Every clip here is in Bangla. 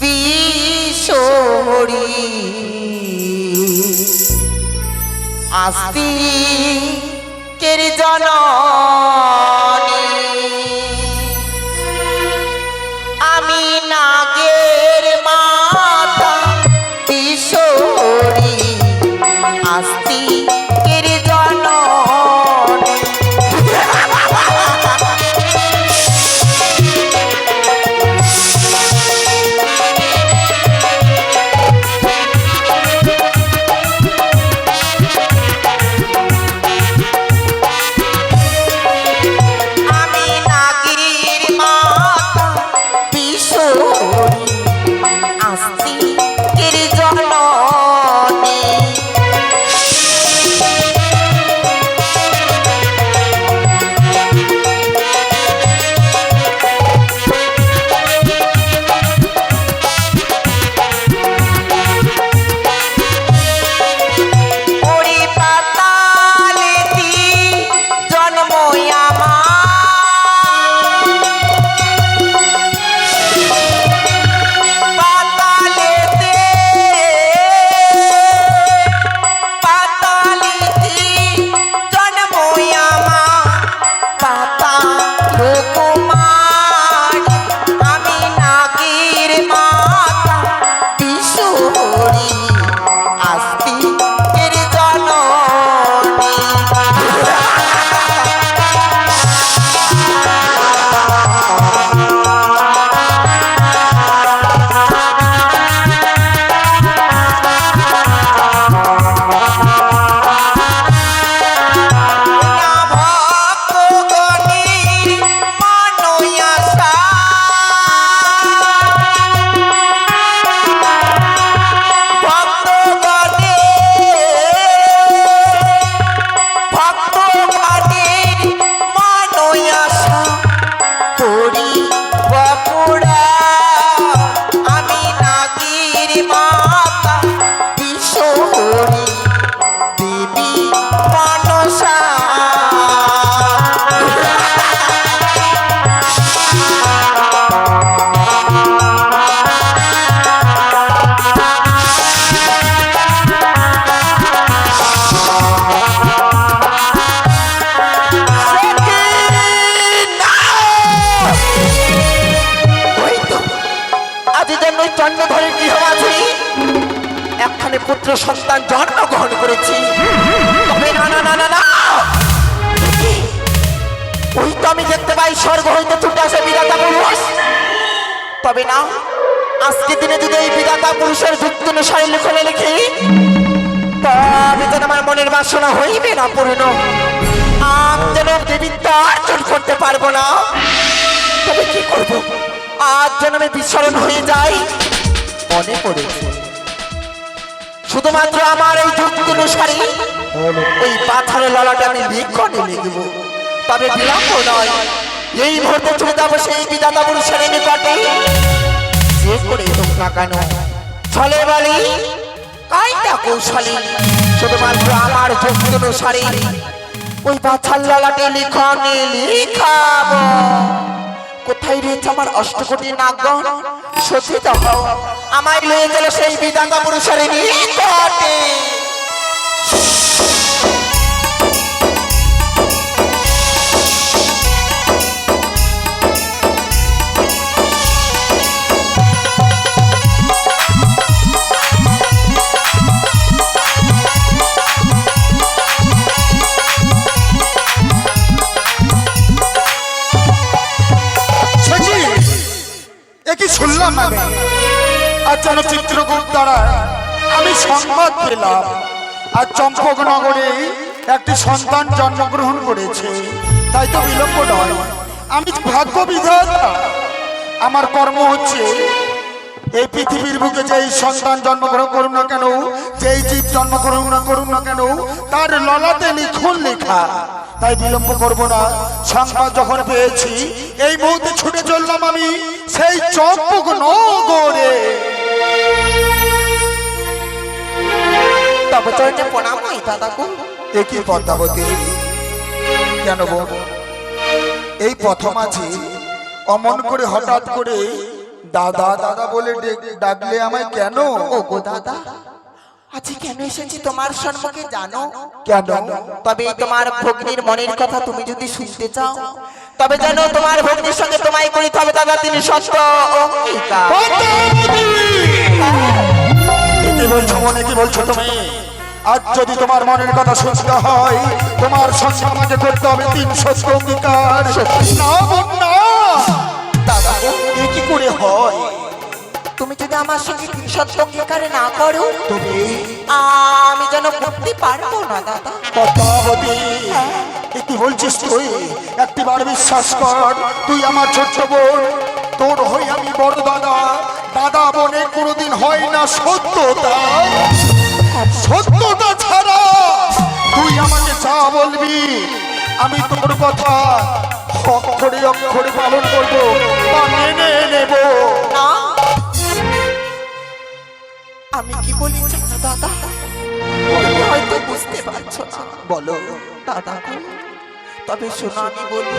বিশোহরি। আস্তি কেরি জননী সন্তান জন্মগ্রহণ করেছি। তবে না না না না না। ওই তো আমি দেখতে পাই স্বর্গ হইতে ছুটে আসে বিধাতা পুরুষ। তবে না আজকে দিনে যদি এই বিধাতা পুরুষের যুক্ত অনুসারে লিখনে লিখি, তবে যেন আমার মনের বাসনা হইবে না পূর্ণ। আম যেন দেবিদ্যা অর্জন করতে পারব না। তবে কি করব? আজ যেন আমি বিস্মরণ হয়ে যাই। মনে পড়েছে। শুধুমাত্র আমার এই যুক্ত অনুসারে ওই পাথরের ললাটে আমি লিখনে লিখব তবে বিলম্ব নয়। এই মুহূর্তে চলে যাব সেই বিধাতা পুরুষের নিকটে। যে করে হোক না কেন চলে বলি কাইটা কৌশলী। শুধুমাত্র আমার যুক্ত অনুসারে ওই পাথার ললাটে লিখনে লিখাব। কোথায় রয়েছে আমার অষ্টকোটি নাগগণ সত্যি তো হও। আমায় লয়ে গেল সেই বিধাতা পুরুষের নিকটে। আজ যেন চিত্রকূট দ্বারা আমি সংবাদ পেলাম। আর চম্পকনগরে একটি সন্তান জন্মগ্রহণ করেছে। তাই তো বিলম্ব নয়। আমি ভাগ্য বিধাতা আমার কর্ম হচ্ছে এই পৃথিবীর বুকে যেই সন্তান জন্মগ্রহণ করুন না কেন যেই জীব জন্মগ্রহণ না করুন না কেন তার ললাতে লিখুন লেখা। তাই বিলম্ব করব না। সংবাদ যখন পেয়েছি এই মুহূর্তে ছুটে চললাম আমি সেই চম্পক নগরে। তবে চরণে প্রণাম হই দাদাকু একই পদ্মাবতী? কেন এই প্রথম আছি অমন করে হঠাৎ করে দাদা দাদা বলে ডাকলে আমায় কেন? ও গো দাদা আজ কেন এসেছি তোমার সম্মুখে জানো? কেন? তবে তোমার ভগ্নির মনের কথা তুমি যদি শুনতে চাও তবে জানো তোমার ভগ্নির সঙ্গে তোমায় করিতে হবে দাদা তিনি সত্য অঙ্গীকার। কি বলছো মনে কি বলছো তুমি? আজ যদি তোমার মনের কথা শুনতে হয় তোমার সঙ্গে আমাকে করতে হবে তিন সত্য অঙ্গীকার না। দাদা এ কি করে হয়? তুমি যদি আমার সঙ্গে সত্য অঙ্গীকার না করো তুমি আমি যেন করতে পারব না দাদা। পদ্মাবতী এ কি বলছিস তুই? একটিবার বিশ্বাস কর তুই আমার ছোট্ট বোন। তোর হই আমি বড় দাদা। দাদা বোনে কোনোদিন হয় না সত্যতা। সত্যতা ছাড়া তুই আমাকে যা বলবি আমি তোর কথা অক্ষরে অক্ষরে পালন করব মেনে নেব। না। আমি কি বলি দাদা? হয়তো বুঝতে পারছ বলো দাদা তবে শোনো আমি বলি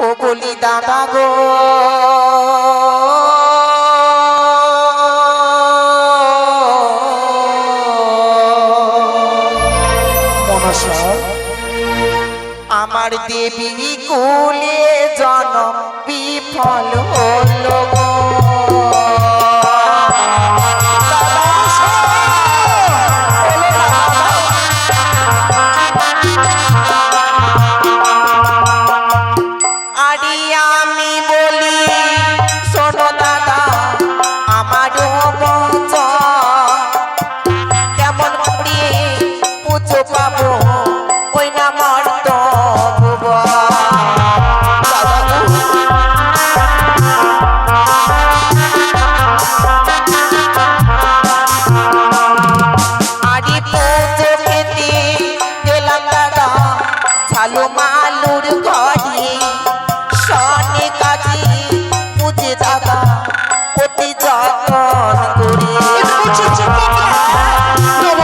ও বলি দাদা গো। দেবী কুলে জনম বিফল হলো গো। Don't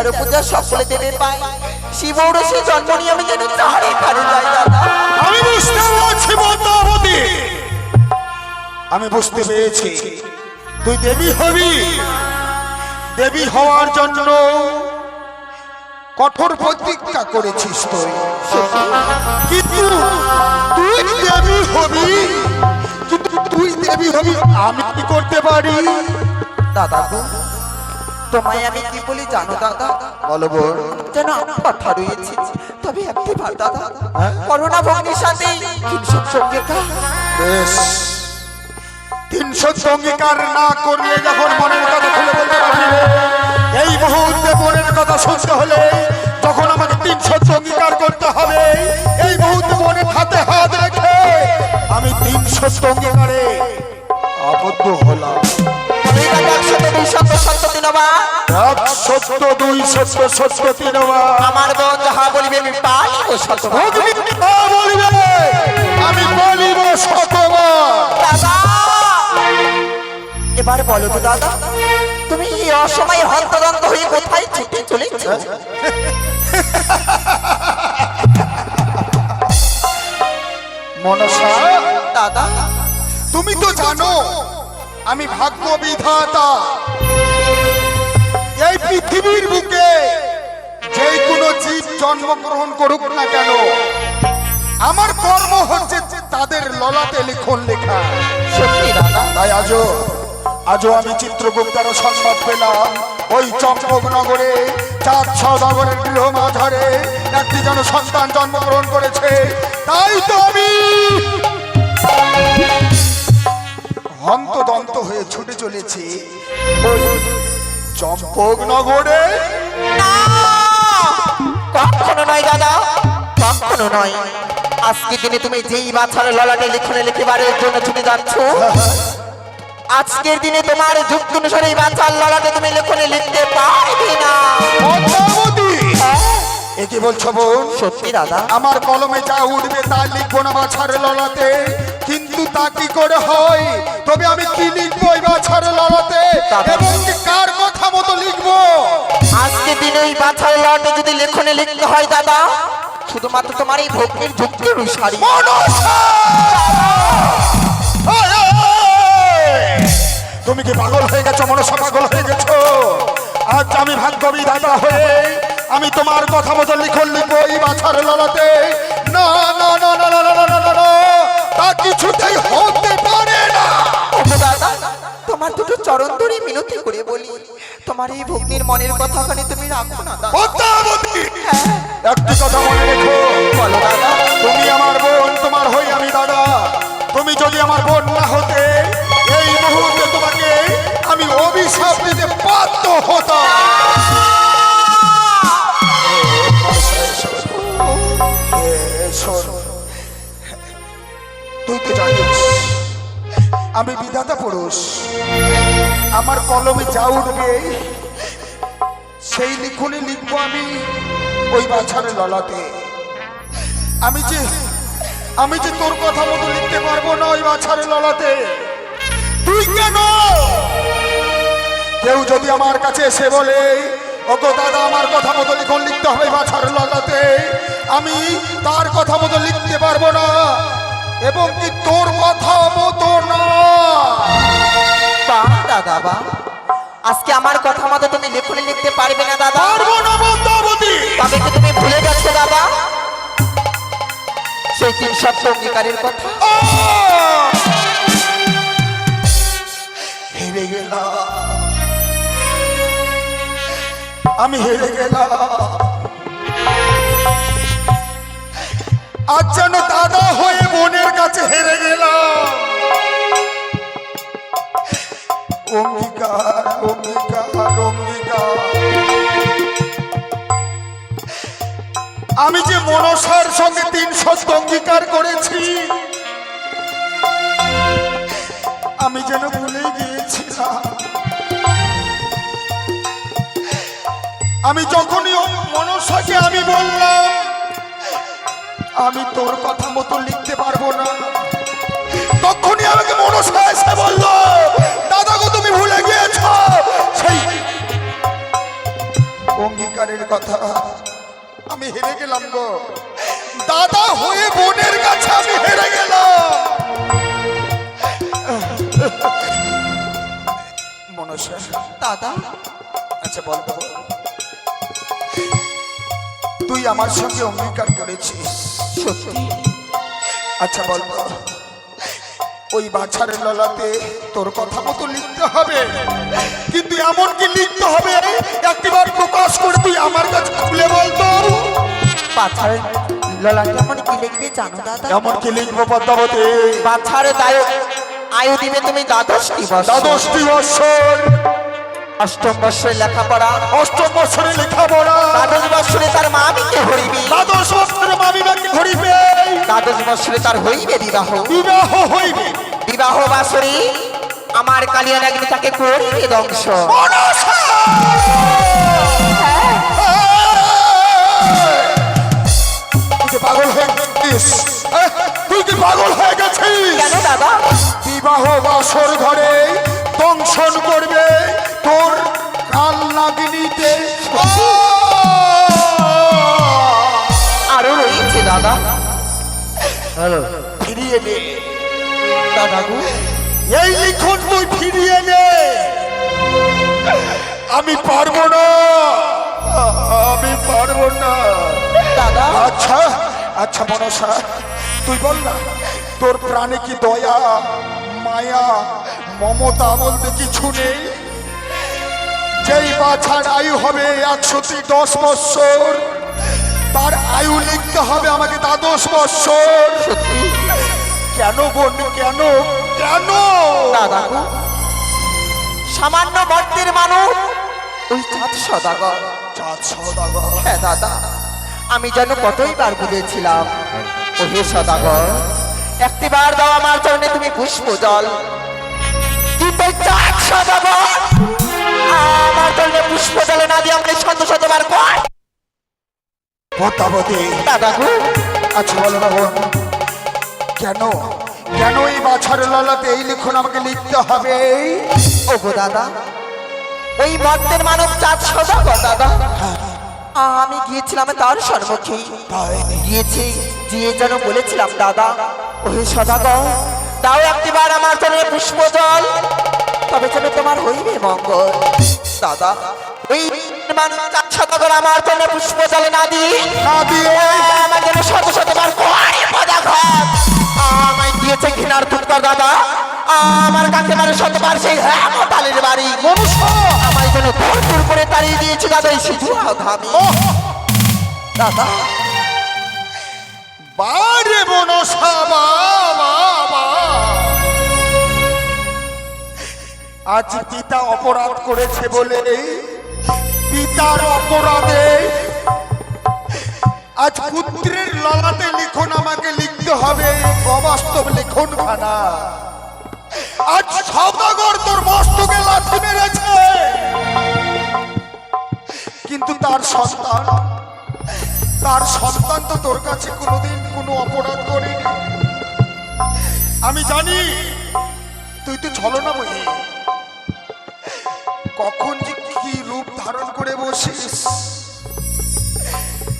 মাসে পূজা সকলে দেবে পায়। শিবর সে জন্ম নিয়ে আমি যেন চারে ধারে যাই দাদা আমি বুঝতে পারছি পদ্মাবতী আমি বুঝতে পেরেছি। তুই দেবী হবি। দেবী হওয়ার জন্য কঠোর প্রতিজ্ঞা করেছিস তুই। কিন্তু তুই দেবী হবি। কিন্তু তুই দেবী হবি আমি কি করতে পারি? দাদা তোমায় আমি কি বলি জানো দাদা? বলো বোন যেন কথা রয়েছে। তবে একটি বার দাদা করোনা ভগ্নির সাথে তিনশো সঙ্গে বেশ। তিনশো অঙ্গীকার না করলে যখন মনের কথা খুলে বলতে পারবি এই মুহূর্তে মনের কথা শুনতে হলে যখন আমাকে তিনশো অঙ্গীকার করতে হবে এই মুহূর্তে মনের হাতে হাত রেখে আমি তিনশো অঙ্গীকারে আবদ্ধ হলাম। সত্য দিনবা এক সত্য দুই সত্য সত্য তিনবার আমার বোন যাহা বলিবে আমি পাই ও সত্য বলিবে আমি বলিব শতবার এবার বলো তো দাদা তুমি এই অসময়ে হন্তদন্ত হয়ে কোথায় ছুটে চলেছ? মনসা দাদা? তুমি তো জানো আমি ভাগ্য বিধাতা এই পৃথিবীর বুকে যে কোনো জীব জন্মগ্রহণ করুক না কেন আমার কর্ম হচ্ছে তাদের ললাতে লিখন লেখা। সত্যি দাদা? তাই আজও আজও আমি চিত্রগুপ্তার সংবাদ পেলাম। ওই চম্পকনগরে চাঁদ সদাগরের গৃহ মাঝারে একটি যেন সন্তান জন্মগ্রহণ করেছে। তাই তো আমি হন্তদন্ত হয়ে ছুটে চলেছি চম্পকনগরে! কখনো নয় দাদা কখনো নয়। আজকে দিনে তুমি যেই বাছার ললাটে লিখনে লিখিবারের জন্য ছুটে যাচ্ছ আজকের দিনে তোমার যুক্তি অনুসারে এই বাচ্চার ললাটে তুমি লিখনে লিখতে পারবে না। হ্যাঁ, এ কি বলছো বোন? সত্যি দাদা। আমার কলমে যা উঠবে তা লিখব না বাছার ললাতে কিন্তু তা কি করে হয় তবে আমি কি লিখব এই বাছার দাদা। এবং কার কথা মতো লিখব আজকে দিনে ওই বাছার ললাটে যদি লেখনে লিখতে হয় দাদা শুধুমাত্র তোমার এই ভক্তির যুক্তি অনুসারে! এই, এই, এই! তুমি কি পাগল হয়ে গেছো মনসা পাগল হয়ে গেছো আজ আমি ভাগ্য বিধাতা হয়ে আমি তোমার কথা মতো লিখন লিখব এই বাছার ললাতে তোমার এই ভগ্নির মনের কথাখানি তুমি রাখো না পদ্মাবতী হ্যাঁ, একটি কথা মনে রেখো। বলো দাদা। তুমি আমার বোন তোমার হই আমি দাদা। তুমি যদি আমার বোন না হতে এই মুহূর্তে তোমাকে আমি অভিশাপ দিতে বাধ্য হতাম। তুই তো জানিস আমি বিধাতা পুরুষ। আমার কলমে যা উঠবে সেই লিখনে লিখব আমি ওই বাছারে ললাতে আমি যে আমি যে তোর কথা মতো লিখতে পারব না ওই বাছারে ললাতে তুই কেন? কেউ যদি আমার কাছে এসে বলে, ওগো দাদা, আমার কথা মতো লিখন, লিখতে হবে বাছার ললাতে আমি তার কথা মতো লিখতে পারব না, এবং কি তোর কথা মতো না? বা দাদা বা। আজকে আমার কথা মতো তুমি লেখনে লিখতে পারবে না দাদা। তবে কি তুমি ভুলে গেছো দাদা? সেই তিন সত্য অঙ্গীকারের কথা। হেরে গেলাম। আমি হেরে গেলাম। আজ যেন দাদা হয়ে বোনের কাছে হেরে গেলাম। অঙ্গীকার অঙ্গীকার অঙ্গীকার। আমি যে মনসার সঙ্গে তিন সত্য অঙ্গীকার করেছি, আমি যেন ভুলে গিয়েছিলাম। আমি যখনই মনসাকে আমি বললাম, আমি তোর কথা মতো লিখতে পারব না। তখনই আমাকে মনসা এসে বলল ভুলে গিয়েছ? সেই অঙ্গীকারের কথা আমি হেরে গেলাম গো। দাদা হয়ে বোনের কাছে আমি হেরে গেলাম। মনসা দাদা? আচ্ছা বলতো তুই আমার সঙ্গে অঙ্গীকার করেছিস। সত্যি? আচ্ছা বলতো ওই বাছার ললাতে তোর কথা মতো লিখতে হবে। কিন্তু এমন কি লিখতে হবে? একবার প্রকাশ করে তুই আমার কাছে খুলে বলতো বাছার ললাতে এমন কি লিখবে জানো দাদা? এমন কি লিখব পদ্মাবতী? বাছার দায় আয়ু দিবে তুমি দ্বাদশটি বছর দ্বাদশটি বৎসর অষ্টম বছরে লেখাপড়া। অষ্টম বছরে লেখাপড়া। দ্বাদশ বছরে তার মা বিকে হইবে দ্বাদশ বছরে মামিমাকে ধরিবে দ্বাদশ বছরে তার হইবে বিবাহ। বিবাহ হইবে। বিবাহ বাসরে আমার কালিয়া নাগিনী তাকে করিবে! তুই কি পাগল হয়ে গেছিস? তুই কি পাগল হয়ে গেছিস? কেন দাদা? বিবাহ বাসর ঘরে দর্শন করবে। তোর কাল নাগিনীতে আরও রয়েছে দাদা। ফিরিয়ে নে। দাদা গো এই লিখন তুই ফিরিয়ে নে। আমি পারব না। আমি পারব না। দাদা। আচ্ছা আচ্ছা মনসা তুই বল না তোর প্রাণে কি দয়া মায়া মমতা বলতে কিছু নেই? যেই বাছার আয়ু হবে একশোটি দশ বৎসর তার আয়ু লিখতে হবে আমাকে দ্বাদশ বৎসর। কেন বোন কেন? কেন? দাদা সামান্য মর্তের মানুষ। ওই চাঁদ সদাগর। চাঁদ সওদাগর। হ্যাঁ দাদা। আমি যেন কতই বার বুঝেছিলাম ও হে সদাগর একটিবার দাও আমার চরণে তুমি পুষ্প জল। কিন্তু চাঁদ সদাগর। আমার চরণে পুষ্প জলে না দিয়ে আমাকে শত শতবার কর পদ্মাবতী। দাদা গো আচ্ছা বলো না কেন? কেন এই বাছার লালাতে এই লিখন আমাকে লিখতে হবে? ও গো দাদা ওই মর্তের মানব চাঁদ সদাগর দাদা। আমি গিয়েছিলাম তার তাই গিয়েছি গিয়ে যেন বলেছিলাম দাদা ওহে সদাগর দাও একটিবার আমার জন্য পুষ্প জল তবে যেন তোমার হইবে মঙ্গল। দাদা, ওই মানুষ আমার জন্য পুষ্প জল না দিয়ে না দিয়ে আমার জন্য শত শতবার পদাঘাত। আমায় দিয়েছে ঘৃণার ফুটকর দাদা। আমার কাছে মানে শতবার সেই বাড়ি। মনুষ্য আমার জন্য করে তাড়িয়ে দিয়েছে দাদা এই ধামি দাদা, বারে মনসা বাবা। আজ পিতা অপরাধ করেছে বলে পিতার অপরাধে আজ পুত্রের ললাতে লিখন আমাকে লিখতে হবে, অবাস্তব লিখন খানা আজ সদাগর তোর মস্তকে লাথি মেরেছে। কিন্তু তার সন্তান তার সন্তান তো তোর কাছে কোনোদিন কোনো অপরাধ করেনি। আমি জানি, তুই তো ছলনাময়ী। কখন যে কি রূপ ধারণ করে বসিস?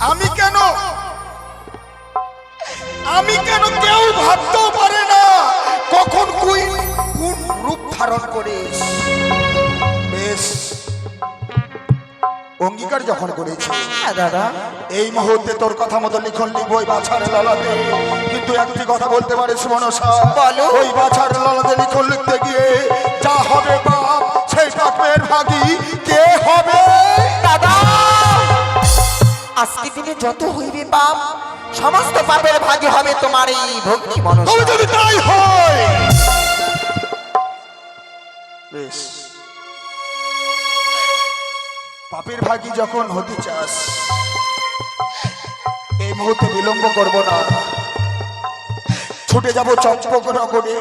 আমি কেন? আমি কেন কেউ ভাবতেও পারে না কখন কুই কোন রূপ ধারণ করিস? বেশ। অঙ্গীকার যখন করেছি হ্যাঁ দাদা। এই মুহূর্তে তোর কথা মতো লিখন লিখব ওই বাছার লালাতে। কিন্তু একটি কথা বলতে পারিস মনসা? বলো। ওই বাছার লালাতে লিখন লিখতে গিয়ে যা হবে বাপ বাপের ভাগি কে হবে? দাদা! আজকে দিনে যত হইবে পাপ সমস্ত পাপের ভাগে হবে তোমার এই ভক্তি মনসা যদি তাই হয়! বেশ। পাপের ভাগি যখন হতে চাস এই মুহূর্তে বিলম্ব করব না। ছুটে যাব চম্পক নগরে।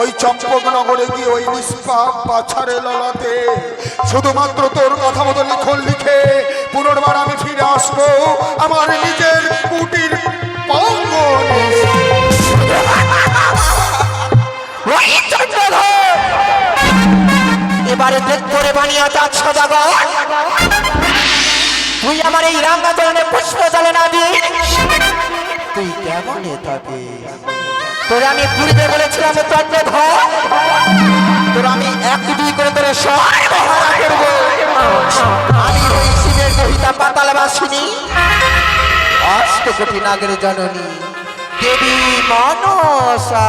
ওই চম্পক নগরে গিয়ে ওই নিষ্পাপ বাছারে ললাতে। শুধুমাত্র তোর কথা মতো লিখন লিখে পুনর্বার আমি ফিরে আসব আমার নিজের কুটির এবারে দেখ করে বানিয়ে চাঁদ সদাগর তুই আমার এই পুষ্প জলে না দিস। তুই কেমন তোরে আমি পূর্বে বলেছিলাম, তোর বাসিনী। অষ্ট কোটি নাগের জননী দেবী মনসা।